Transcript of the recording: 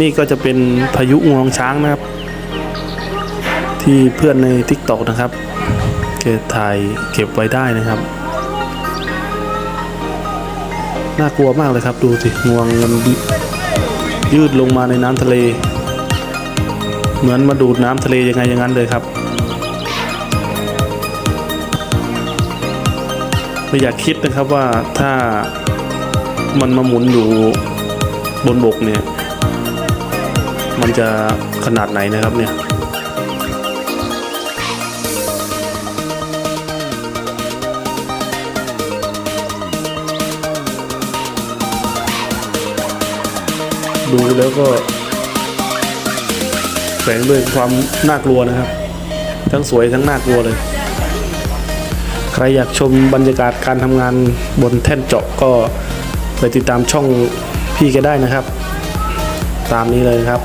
นี่ก็จะเป็นพายุงวงช้างนะครับ ที่เพื่อนใน t ิ k t o k นะครับเก็บถ่ายเก็บไว้ได้นะครับน่ากลัวมากเลยครับดูสิงวงมันยืดลงมาในน้ำทะเล เหมือนมาดูดน้ำทะเลยังไงอย่างนั้นเลยครับ ไม่อยากคิดนะครับว่าถ้ามันมาหมุนอยู่บนบกเนี่ย มันจะขนาดไหนนะครับเนี่ยดูแล้วก็แฝงด้วยความน่ากลัวนะครับ ทั้งสวยทั้งน่ากลัวเลย ใครอยากชมบรรยากาศการทำงานบนแท่นเจาะก็ไปติดตามช่องพี่แกได้นะครับ ตามนี้เลยครับ